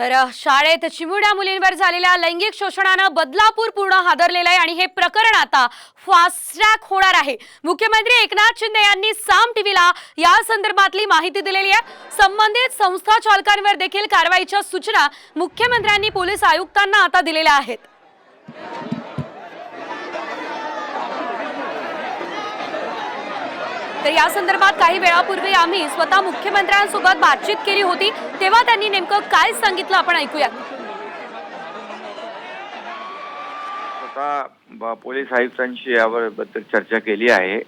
तर शाळेत चिमुड्या मुलींवर झालेल्या लैंगिक शोषणानं बदलापूर पूर्ण हादरलेलं आहे आणि हे प्रकरण आता फास्ट ट्रॅक होणार आहे. मुख्यमंत्री एकनाथ शिंदे यांनी साम टीव्हीला या संदर्भातली माहिती दिलेली आहे. संबंधित संस्था चालकांवर देखील कारवाईच्या सूचना मुख्यमंत्र्यांनी पोलीस आयुक्तांना आता दिलेल्या आहेत. तर या संदर्भात काही वेळापूर्वी आम्ही स्वतः मुख्यमंत्र्यांसोबत बातचीत केली होती तेव्हा त्यांनी नेमकं काय सांगितलं आपण ऐकूया स्वतः ब- पोलीस आयुक्तांशी यावर बद्दल चर्चा केली आहे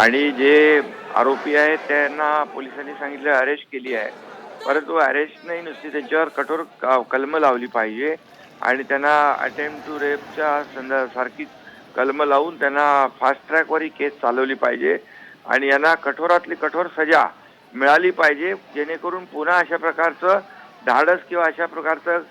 आणि जे आरोपी आहेत त्यांना पोलिसांनी सांगितलं अरेस्ट केली आहे. परंतु अरेस्ट नाही नुसती त्यांच्यावर कठोर क- कलम लावली पाहिजे आणि त्यांना अटेम्प्ट टू रेपच्या संदर्भ सारखी कलम लावून त्यांना फास्ट ट्रॅकवर ही केस चालवली पाहिजे. आणि यांना कठोरातली कठोर सजा मिळाली पाहिजे जेणेकरून पुन्हा अशा प्रकारचं धाडस किंवा अशा प्रकारचं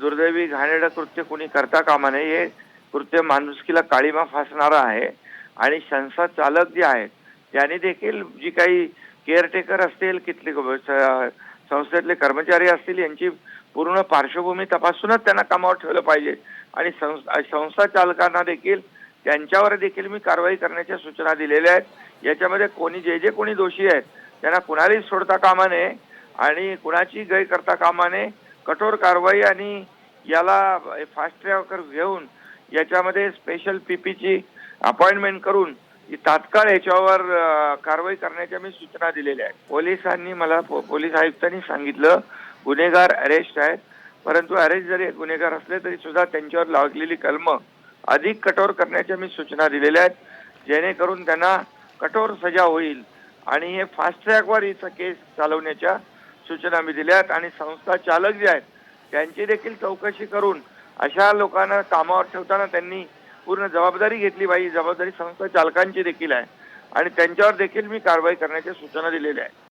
दुर्दैवी घाणेरडं कृत्य कोणी करता कामा नये हे कृत्य माणुसकीला काळीमा फासणारं आहे. आणि संस्था चालक जे आहेत त्यांनी देखील जी काही केअरटेकर असतील कितले संस्थेतले कर्मचारी असतील यांची पूर्ण पार्श्वभूमी तपासूनच त्यांना कामावर ठेवलं पाहिजे. आणि संस्था संस्था चालकांना देखील त्यांच्यावर देखील मी कारवाई करण्याच्या सूचना दिलेल्या आहेत. याच्यामध्ये कोणी जे जे कोणी दोषी आहेत त्यांना कुणालाही सोडता कामा नये आणि कुणाची गय करता कामा नये. कठोर कारवाई आणि याला फास्ट ट्रॅकर घेऊन याच्यामध्ये स्पेशल पीपीची अपॉइंटमेंट करून तात्काळ याच्यावर कारवाई करण्याच्या मी सूचना दिलेल्या आहेत. पोलिसांनी मला पो- पोलीस आयुक्तांनी सांगितलं गुन्हेगार अरेस्ट आहेत. परंतु अरेस्ट जरी गुन्हेगार असले तरी सुद्धा त्यांच्यावर लागलेली कलम अधिक कठोर करण्याच्या मी सूचना दिलेल्या आहेत. जेणेकरून त्यांना कठोर सजा होईल. आणि हे फास्ट ट्रॅकवर हिचा केस चालवण्याच्या सूचना मी दिल्या आहेत. आणि संस्था चालक जे आहेत त्यांची देखील चौकशी करून अशा लोकांना कामावर ठेवताना त्यांनी पूर्ण जबाबदारी घेतली पाहिजे. जबाबदारी संस्था चालकांची देखील आहे. आणि त्यांच्यावर देखील मी कारवाई करण्याच्या सूचना दिलेल्या आहेत.